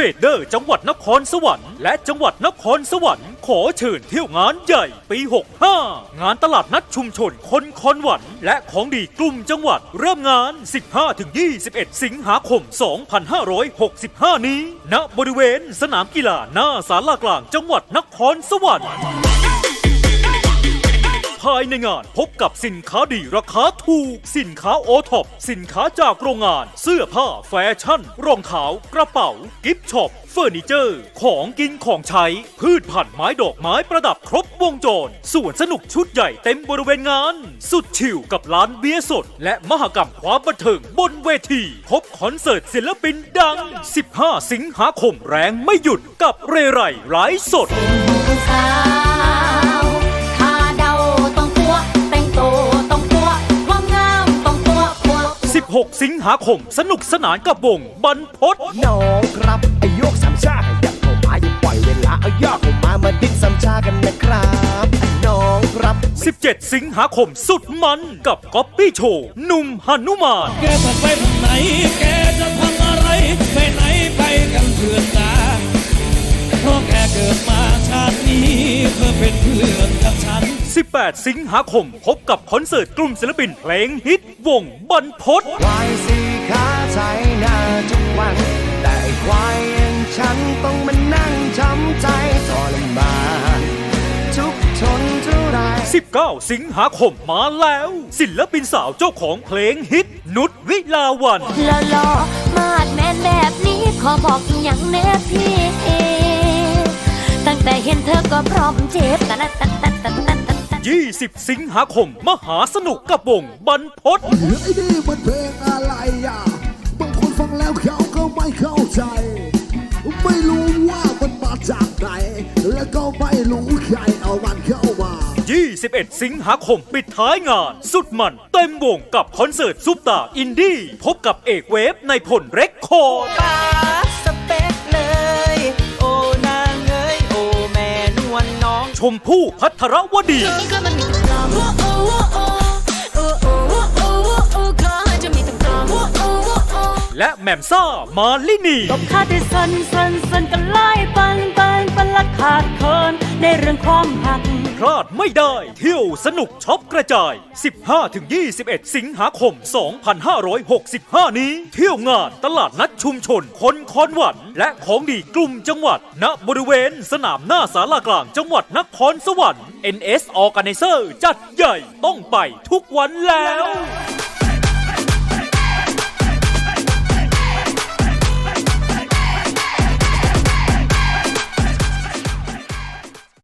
รดเดอร์จังหวัดนครสวรรค์และจังหวัดนครสวรรค์ขอเชิญเที่ยวงานใหญ่ปี 65 งานตลาดนัดชุมชนคนคอนหวัน และของดีกลุ่มจังหวัดเริ่มงาน 15-21 สิงหาคม 2565 นี้ ณบริเวณสนามกีฬาหน้าศาลากลางจังหวัดนครสวรรค์ายในงาน พบกับสินค้าดีราคาถูก สินค้าโอท็อปสินค้าจากโรงงาน เสื้อผ้าแฟชั่น รองเท้ากระเป๋า กิฟต์ช็อปเฟอร์นิเจอร์ ของกินของใช้ พืชผันไม้ดอกไม้ประดับครบวงจรส่วนสนุกชุดใหญ่เต็มบริเวณงาน สุดชิลกับร้านเบียร์สด และมหกรรมความบันเทิงบนเวที พบคอนเสิร์ตศิลปินดัง 15 สิงหาคมแรงไม่หยุดกับเรไรไลฟ์สด 16 สิงหาคม สนุกสนานกับวงบรรพศน้องครับไอโยกสามชาอยากเข้ามาอย่าปล่อยเวลาเอายอดเข้ามามาดิ้นสามชากันนะครับไอ้น้องครับ 17 สิงหาคมสุดมันกับก๊อปปี้โชว์หนุ่มหนุมาน แกจะไปทางไหน แกจะ 18 สิงหาคม พบกับคอนเสิร์ตกลุ่มศิลปินเพลงฮิตวงบรรพศควายสี่ขาใช้หน้าทุกวัน แต่ไอ้ควายอย่างฉันต้องมานั่งช้ำใจทรมานทุกข์ทนเท่าไร19 สิงหาคมมาแล้ว ศิลปินสาวเจ้าของเพลงฮิต นุชวิลาวันหล่อหล่อมาดแมนแบบนี้ขอบอกอย่างแน่พี่ ตั้งแต่เห็นเธอก็พร้อมเจ็บตันตันตันตันตันตันตัน 20 สิงหาคม มหาสนุกกับวงบรรพศไอ้นี่มันเพลงอะไรอะ บางคนฟังแล้วเขาก็ไม่เข้าใจ ไม่รู้ว่ามันมาจากไหน แล้วก็ไม่รู้ใครเอามันเข้ามา 21 สิงหาคม ปิดท้ายงาน สุดมันเต็มวงกับคอนเสิร์ตซุปตาอินดี้ พบกับเอกเวฟในผลเรคคอร์ด ชมพู่พัทรวดี และแม่มซ่ามาลินี ตบขาดด้วยสนสนสนกันไล่ปันปันปันละขาดคน ในเรื่องความหัก พลาดไม่ได้ เที่ยวสนุกช็อปกระจาย 15-21 สิงหาคม 2565 นี้ เที่ยวงานตลาดนัดชุมชน คนคอนหวัน และของดีกลุ่มจังหวัด ณบริเวณสนามหน้าสารากลางจังหวัดนครสวรรค์ NS Organizer จัดใหญ่ต้องไปทุกวันแล้ว